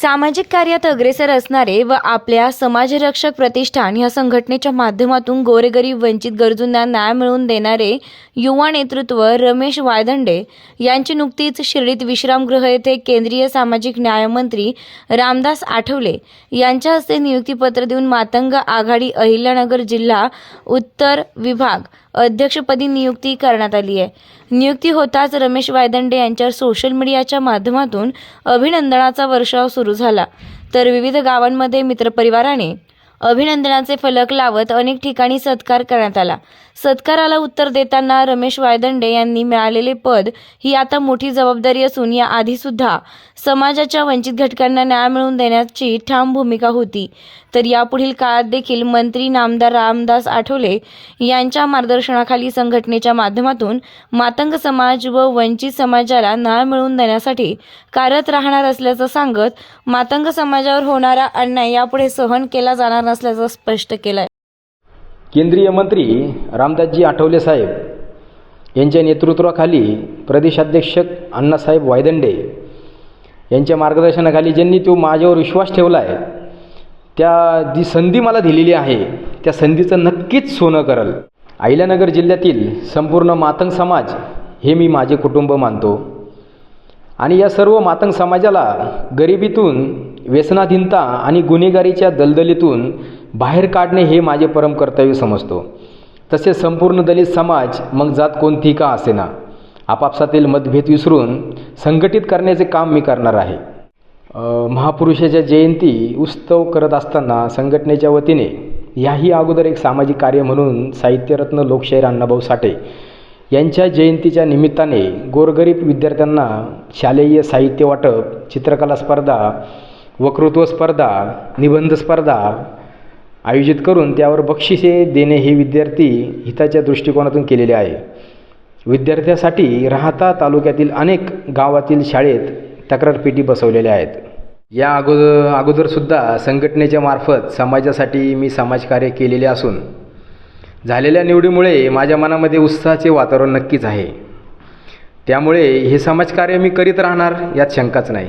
सामाजिक कार्यात अग्रेसर असणारे व आपल्या समाजरक्षक प्रतिष्ठान या संघटनेच्या माध्यमातून गोरेगरीब वंचित गरजूंना न्याय मिळवून देणारे युवा नेतृत्व रमेश वायदंडे यांची नुकतीच शिर्डीत विश्रामगृह येथे केंद्रीय सामाजिक न्यायमंत्री रामदास आठवले यांच्या हस्ते नियुक्तीपत्र देऊन मातंग आघाडी अहिल्यानगर जिल्हा उत्तर विभाग अध्यक्षपदी नियुक्ती करण्यात आली आहे. नियुक्ती होताच रमेश वायदंडे यांच्यावर सोशल मीडियाच्या माध्यमातून अभिनंदनाचा वर्षाव सुरू झाला. तर विविध गावांमध्ये मित्रपरिवाराने अभिनंदनाचे फलक लावत अनेक ठिकाणी सत्कार करण्यात आला. सत्काराला उत्तर देताना रमेश वायदंडे यांनी मिळालेले पद ही आता मोठी जबाबदारी असून या आधीसुद्धा समाजाच्या वंचित घटकांना न्याय मिळवून देण्याची ठाम भूमिका होती. तर यापुढील काळात देखील मंत्री नामदार रामदास आठवले यांच्या मार्गदर्शनाखाली संघटनेच्या माध्यमातून मातंग समाज व वंचित समाजाला न्याय मिळवून देण्यासाठी कार्यरत राहणार असल्याचं सांगत मातंग समाजावर होणारा अन्याय यापुढे सहन केला जाणार नसल्याचं स्पष्ट केलं आहे केंद्रीय मंत्री रामदासजी आठवले साहेब यांच्या नेतृत्वाखाली प्रदेशाध्यक्ष अण्णासाहेब वायदंडे यांच्या मार्गदर्शनाखाली ज्यांनी तो माझ्यावर विश्वास ठेवला आहे त्या जी संधी मला दिलेली आहे त्या संधीचं नक्कीच सोनं करल. अहिल्यानगर जिल्ह्यातील संपूर्ण मातंग समाज हे मी माझे कुटुंब मानतो. आणि या सर्व मातंग समाजाला गरिबीतून व्यसनाधीनता आणि गुन्हेगारीच्या दलदलीतून बाहेर काढणे हे माझे परम कर्तव्य समजतो. तसे संपूर्ण दलित समाज मग जात कोणती का असेना? आपापसातील मतभेद विसरून संघटित करण्याचे काम मी करणार आहे. महापुरुषाच्या जयंती उत्सव करत असताना संघटनेच्या वतीने याही अगोदर एक सामाजिक कार्य म्हणून साहित्यरत्न लोकशाहीर अण्णाभाऊ साठे यांच्या जयंतीच्या निमित्ताने गोरगरीब विद्यार्थ्यांना शालेय साहित्य वाटप चित्रकला स्पर्धा वक्तृत्व स्पर्धा निबंध स्पर्धा आयोजित करून त्यावर बक्षिसे देणे हे विद्यार्थी हिताच्या दृष्टिकोनातून केलेले आहे. विद्यार्थ्यासाठी राहता तालुक्यातील अनेक गावातील शाळेत तक्रारपेटी बसवलेल्या आहेत. या अगोदर अगोदरसुद्धा संघटनेच्या मार्फत समाजासाठी मी समाजकार्य केलेले असून झालेल्या निवडीमुळे माझ्या मनामध्ये उत्साहाचे वातावरण नक्कीच आहे. त्यामुळे हे समाजकार्य मी करीत राहणार यात शंकाच नाही.